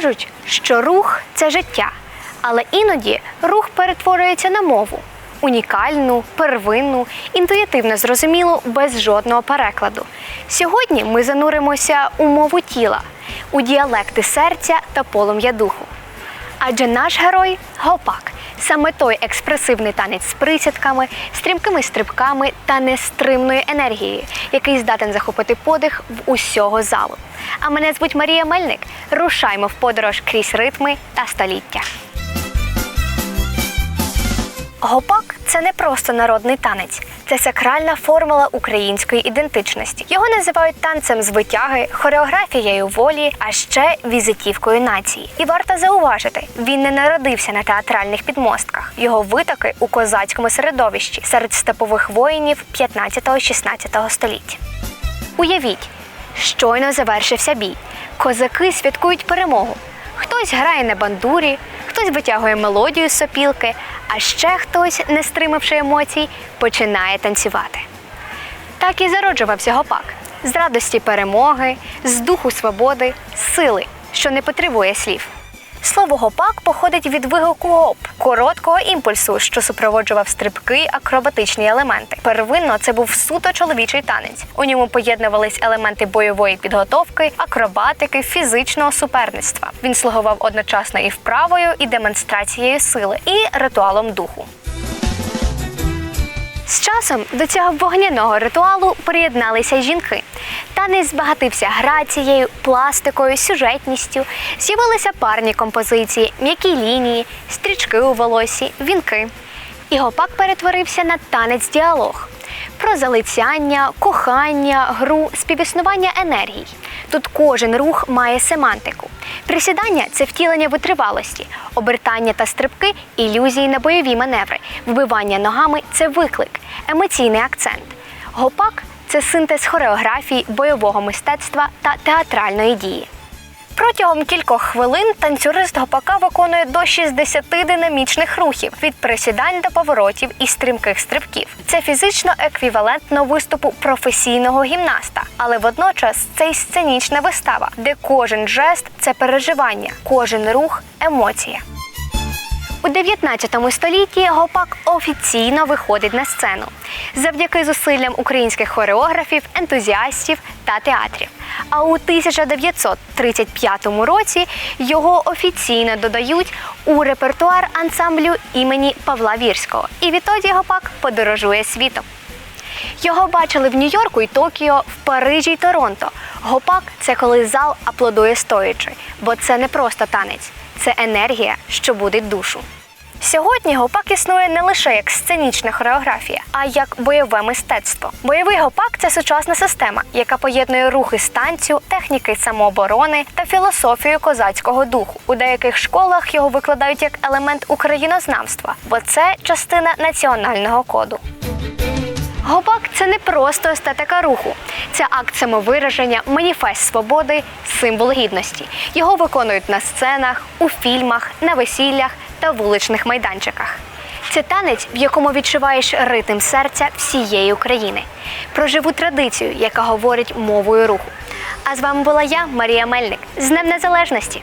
Кажуть, що рух це життя, але іноді рух перетворюється на мову унікальну, первинну, інтуїтивно зрозумілу, без жодного перекладу. Сьогодні ми зануримося у мову тіла, у діалекти серця та полум'я духу. Адже наш герой гопак саме той експресивний танець з присядками, стрімкими стрибками та нестримної енергією, який здатен захопити подих в усього залу. А мене звуть Марія Мельник. Рушаймо в подорож крізь ритми та століття. Гопак це не просто народний танець, це сакральна формула української ідентичності. Його називають танцем з витяги, хореографією волі, а ще візитівкою нації. І варто зауважити, він не народився на театральних підмостках. Його витоки у козацькому середовищі серед степових воїнів 15-16 століття. Уявіть, щойно завершився бій. Козаки святкують перемогу. Хтось грає на бандурі, хтось витягує мелодію з сопілки, а ще хтось, не стримавши емоцій, починає танцювати. Так і зароджувався гопак з радості перемоги, з духу свободи, сили, що не потребує слів. Слово гопак походить від вигуку гоп, короткого імпульсу, що супроводжував стрибки, акробатичні елементи. Первинно це був суто чоловічий танець. У ньому поєднувались елементи бойової підготовки, акробатики, фізичного суперництва. Він слугував одночасно і вправою, і демонстрацією сили, і ритуалом духу. З часом до цього вогняного ритуалу приєдналися жінки. Танець збагатився грацією, пластикою, сюжетністю. З'явилися парні композиції, м'які лінії, стрічки у волосі, вінки. І гопак перетворився на танець-діалог про залицяння, кохання, гру, співіснування енергій. Тут кожен рух має семантику. Присідання це втілення витривалості, обертання та стрибки ілюзії на бойові маневри, вбивання ногами це виклик, емоційний акцент. Гопак це синтез хореографії, бойового мистецтва та театральної дії. Протягом кількох хвилин танцюрист гопака виконує до 60 динамічних рухів від присідань до поворотів і стрімких стрибків. Це фізично еквівалентно виступу професійного гімнаста, але водночас це й сценічна вистава, де кожен жест це переживання, кожен рух емоція. У 19 столітті гопак офіційно виходить на сцену завдяки зусиллям українських хореографів, ентузіастів та театрів. А у 1935 році його офіційно додають у репертуар ансамблю імені Павла Вірського. І відтоді гопак подорожує світом. Його бачили в Нью-Йорку і Токіо, в Парижі й Торонто. Гопак це коли зал аплодує стоячи, бо це не просто танець, це енергія, що будить душу. Сьогодні гопак існує не лише як сценічна хореографія, а як бойове мистецтво. Бойовий гопак це сучасна система, яка поєднує рухи з танцю, техніки самооборони та філософію козацького духу. У деяких школах його викладають як елемент українознавства, бо це частина національного коду. Гопак це не просто естетика руху, це акт самовираження, маніфест свободи, символ гідності. Його виконують на сценах, у фільмах, на весіллях та вуличних майданчиках. Це танець, в якому відчуваєш ритм серця всієї України, про живу традицію, яка говорить мовою руху. А з вами була я, Марія Мельник, з Днем Незалежності.